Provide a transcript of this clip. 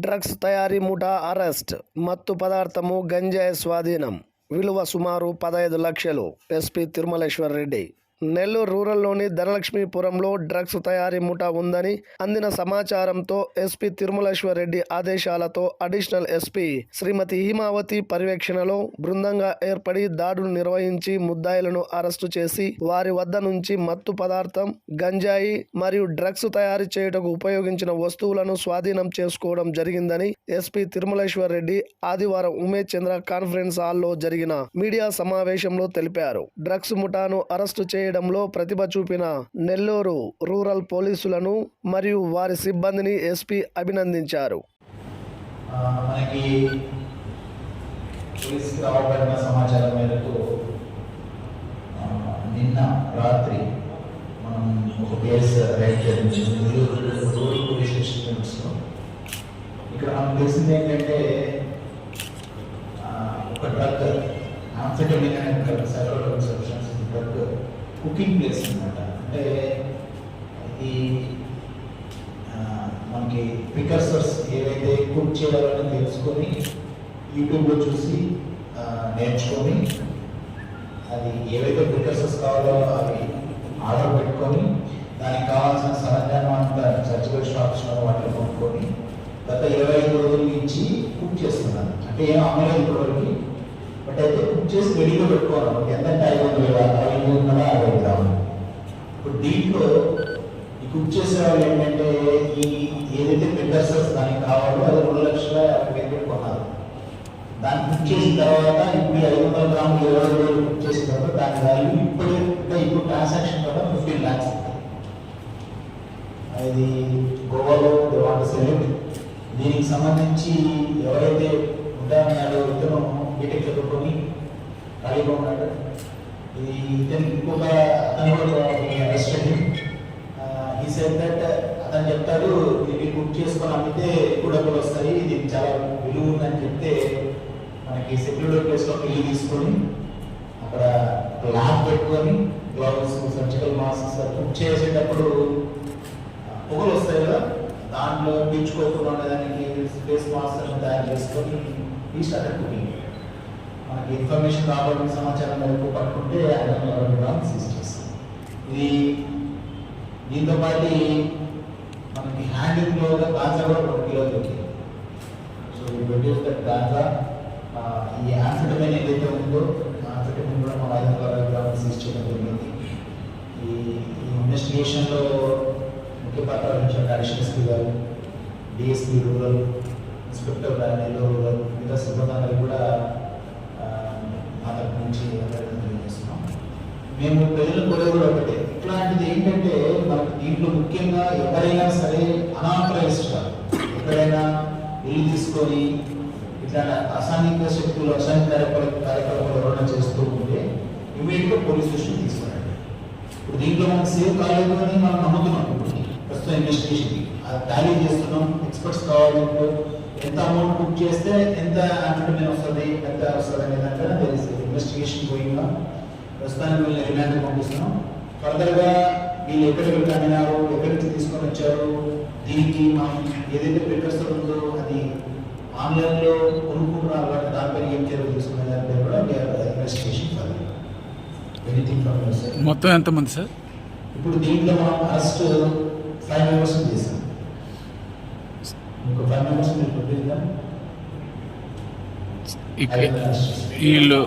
Drugs తయారీ ముఠా arrest మత్తు పదార్థము గంజాయి స్వాధీనం విలువ సుమారు పదహైదు లక్షలు ఎస్పీ తిరుమలేశ్వర్ రెడ్డి. నెల్లూరు రూరల్లోని ధనలక్ష్మీపురంలో డ్రగ్స్ తయారీ ముఠా ఉందని అందిన సమాచారంతో ఎస్పీ తిరుమలేశ్వర్ రెడ్డి ఆదేశాలతో అడిషనల్ ఎస్పీ శ్రీమతి హిమావతి పర్యవేక్షణలో బృందంగా ఏర్పడి దాడులు నిర్వహించి ముద్దాయిలను అరెస్టు చేసి వారి వద్ద నుంచి మత్తు పదార్థం గంజాయి మరియు డ్రగ్స్ తయారు చేయుటకు ఉపయోగించిన వస్తువులను స్వాధీనం చేసుకోవడం జరిగిందని ఎస్పీ తిరుమలేశ్వర్ రెడ్డి ఆదివారం ఉమేష్ చంద్ర కాన్ఫరెన్స్ హాల్లో జరిగిన మీడియా సమావేశంలో తెలిపారు. డ్రగ్స్ ముఠాను అరెస్టు చేయడంలో ప్రతిభ చూపిన నెల్లూరు రూరల్ పోలీసులను మరియు వారి సిబ్బందిని ఎస్పీ అభినందించారు. మనకి పోలీసుకి రావబడిన సమాచారం మేరకు నిన్న రాత్రి మనం ఒక కేసు రైడ్ చేయించింది రూరల్ పోలీస్ స్టేషన్ ఇక్కడ మనకు తెలిసింది ఏంటంటే ఒక డ్రగ్ ఆంఫెటమిన్ అనే drug psychotic substance drug cooking place అనమాట అంటే ఇది మనకి ప్రికర్సర్స్ ఏవైతే కుక్ చేయాలని తెలుసుకొని యూట్యూబ్లో చూసి నేర్చుకొని అది ఏవైతే ప్రికర్సర్స్ కావాలో అవి ఆర్డర్ పెట్టుకొని దానికి కావాల్సిన సరంజామం అంతా సర్జికల్ షాప్స్లో వాటిని కొనుక్కొని గత ఇరవై ఐదు రోజుల నుంచి కుక్ చేస్తున్నాను అంటే ఏం అమ్మలేదు ఇప్పటివరకు. బట్ అయితే కుక్ చేసి రెడీగా పెట్టుకోవాలి. ఎంతంటే ఐదు వందల వేల ఐదు వందల అరవై గ్రాములు. ఇప్పుడు దీంట్లో ఈ కుక్ చేసే వాళ్ళు ఏంటంటే ఈ ఏదైతే ప్రికర్సర్స్ దానికి కావాలో అది రెండు లక్షల యాభై వేలు పెట్టుకున్నారు దాన్ని కుక్ చేసిన తర్వాత ఇప్పుడు ఐదు వందల గ్రాములు ఇరవై వేలు కుక్ చేసిన తర్వాత దాని వాల్యూ ఇప్పుడు ఇంకా ఇప్పుడు ట్రాన్సాక్షన్ కూడా ఫిఫ్టీన్ ల్యాక్స్ అది గోవాలో వాటర్ సెలెక్ట్. దీనికి సంబంధించి ఎవరైతే చదువుకొని ఖాళీగా ఉన్నాడు ఇది ఇతను ఇంకొక అతను కూడా అరెస్ట్ ఈ సెట్ దట్ అతను చెప్తాడు ఇది బుక్ చేసుకొని అమ్మితే ఎక్కువ డబ్బులు వస్తాయి ఇది చాలా విలువ ఉందని చెప్తే మనకి సెక్యూరిటీ ప్లేస్లో ఇల్లు తీసుకొని అక్కడ ల్యాబ్ పెట్టుకొని గ్లౌస్ సర్జికల్ మాస్క్స్ బుక్ చేసేటప్పుడు పొగలు వస్తాయి కదా దాంట్లో పీల్చుకోకుండా ఉండడానికి ఫేస్ మాస్క్ తయారు చేసుకొని ఈ స్టార్ట్ కుకింగ్ మనకి ఇన్ఫర్మేషన్ రాబడిన సమాచారం మేరకు పట్టుకుంటే ఐదు వందల అరవై సీజ్ చేస్తాం. ఇది దీంతో పాటు మనకి హ్యాండింగ్లో గాంజా కూడా ఒక కిలో దొరికింది. సో ఈ ప్రొడ్యూస్ దట్ గాంజా ఈ ఆంఫిటమిన్ ఏదైతే ఉందో ఆంఫిటమిన్ కూడా మన ఐదు వందల అరవై గ్రాములు సీజ్ చేయడం జరిగింది. ఈ ఇన్వెస్టిగేషన్లో ముఖ్య పాత్ర వహించిన అడిషనల్ ఎస్పీ గారు డిఎస్పీ రూరల్ ఇన్స్పెక్టర్ గారు నెల్లూరు రూరల్ మిగతా సిబ్బంది అందరికీ కూడా మేము ప్రజలు కోరేది ఒకటే. ఇట్లాంటిది ఏంటంటే మనకు దీంట్లో ముఖ్యంగా ఎవరైనా సరే అనాథరైజ్డ్ ఎక్కడైనా ఇల్లు తీసుకొని ఇట్లా అసాంఘిక శక్తులు అసాంఘిక కార్యకలాపాలు కార్యకలాపాలు ఎవరైనా చేస్తూ ఉంటే ఇమీడియట్గా పోలీస్ స్టేషన్ తీసుకురండి. ఇప్పుడు దీంట్లో మనం సేవ్ కాలేదు అని మనం నమ్ముతున్నాం ప్రస్తుతం ప్రస్తుతం ఇన్వెస్టిగేషన్ టాలీ చేస్తున్నాం ఎక్స్పర్ట్స్ కావాలంటే ఎంత అమౌంట్ బుక్ చేస్తే ఎంత ఆంఫిటమిన్ వస్తుంది ఎంత వస్తుంది అనే దాంట్లో తెలిసి ఇన్వెస్టిగేషన్ పోయిందా ప్రస్తుతానికి వీళ్ళని రిమాండ్ పంపిస్తున్నాం. ఫర్దర్గా వీళ్ళు ఎక్కడికి వెళ్ళి అమ్మినారు ఎక్కడి నుంచి తీసుకొని వచ్చారు దీనికి మనం ఏదైతే ప్రికర్సర్ ఉందో అది ఆన్లైన్లో కొనుక్కుంటున్నారు కాబట్టి దానిపైన ఏం చర్యలు తీసుకునే దానిపై కూడా investigation further anything from your side మొత్తం ఎంతమంది సార్? ఇప్పుడు దీంట్లో మనం అరెస్ట్ ఫైవ్ మెంబర్స్ చేసాం ఇంకో ఫైవ్ మెంబర్స్ మీరు వీళ్ళు